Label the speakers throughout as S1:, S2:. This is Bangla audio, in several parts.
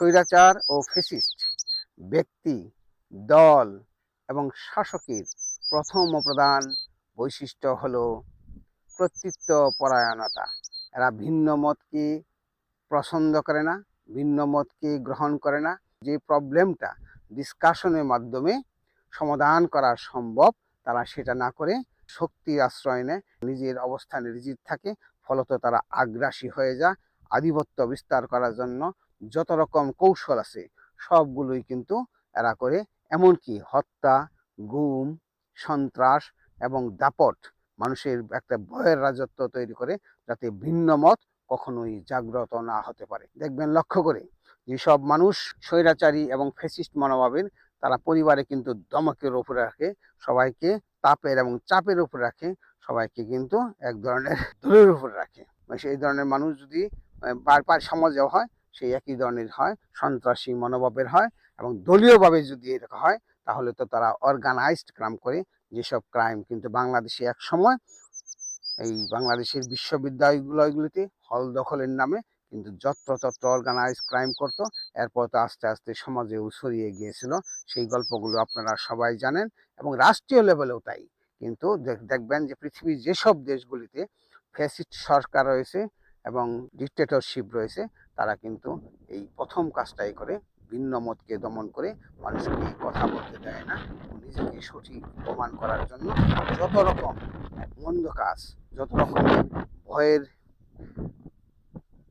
S1: স্বৈরাচার ও ফেসিস্ট ব্যক্তি, দল এবং শাসকের প্রথম প্রধান বৈশিষ্ট্য হল কর্তৃত্ব পরায়ণতা এরা ভিন্ন মতকে পছন্দ করে না, ভিন্ন মতকে গ্রহণ করে না। যে প্রবলেমটা ডিসকাশনের মাধ্যমে সমাধান করা সম্ভব, তারা সেটা না করে শক্তি আশ্রয় নেয়, নিজের অবস্থানে রিজিত থাকে, ফলত তারা আগ্রাসী হয়ে যায়, আধিপত্য বিস্তার করার জন্য যত রকম কৌশল আছে সবগুলোই কিন্তু এরা করে। এমনকি হত্যা গুম সন্ত্রাস এবং দাপট মানুষের একটা ভয়ের রাজত্ব তৈরি করে যাতে ভিন্ন মত কখনোই জাগ্রত না হতে পারে। দেখবেন লক্ষ্য করে যেসব মানুষ স্বৈরাচারী এবং ফেসিস্ট মনোভাবের তারা পরিবারে কিন্তু দমকের উপরে রাখে সবাইকে তাপের এবং চাপের উপরে রাখে সবাইকে কিন্তু এক ধরনের দলের উপরে রাখে। সেই ধরনের মানুষ যদি আহ, বার বার সমাজে হয় সেই একই ধরনের হয়, সন্ত্রাসী মনোভাবের হয় এবং দলীয়ভাবে যদি এরকম হয়, তাহলে তো তারা অর্গানাইজড ক্রাইম করে। যেসব ক্রাইম কিন্তু বাংলাদেশে এক সময়, এই বাংলাদেশের বিশ্ববিদ্যালয়গুলোগুলিতে হল দখলের নামে কিন্তু যত্রতত্র অর্গানাইজ ক্রাইম করতো। এরপর তো আস্তে আস্তে সমাজেও ছড়িয়ে গিয়েছিল। সেই গল্পগুলো আপনারা সবাই জানেন এবং রাষ্ট্রীয় লেভেলেও তাই। কিন্তু দেখ- দেখবেন যে পৃথিবীর যেসব দেশগুলিতে ফ্যাসিস্ট সরকার রয়েছে এবং ডিক্টেটরশিপ রয়েছে, তারা কিন্তু এই প্রথম কাজটাই করে, ভিন্ন মতকে দমন করে মানুষকে কথা বলতে দেয় না। নিজেকে সঠিক প্রমাণ করার জন্য যত রকম মন্দ কাজ, যত রকমের ভয়ের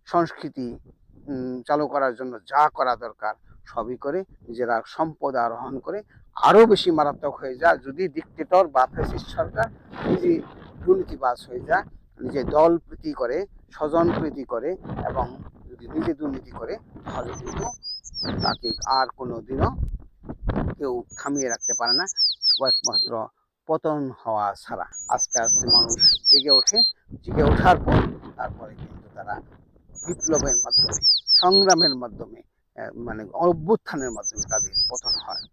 S1: সংস্কৃতি চালু করার জন্য যা করা দরকার, সবই করে নিজেরা সম্পদ আরোহণ করে আরও বেশি মারাত্মক হয়ে যায় যদি ডিক্টেটর বা ফ্যাসিস্ট সরকার নিজে দুর্নীতিবাজ হয়ে যায় নিজে দল প্রীতি করে স্বজন প্রীতি করে এবং যদি নিজে দুর্নীতি করে, তাহলে কিন্তু তাকে আর কোনো দিনও কেউ থামিয়ে রাখতে পারে না। একমাত্র পতন হওয়া ছাড়া। আস্তে আস্তে মানুষ জেগে ওঠে। জেগে ওঠার পর তারপরে কিন্তু তারা বিপ্লবের মাধ্যমে, সংগ্রামের মাধ্যমে মানে অভ্যুত্থানের মাধ্যমে তাদের পতন হয়।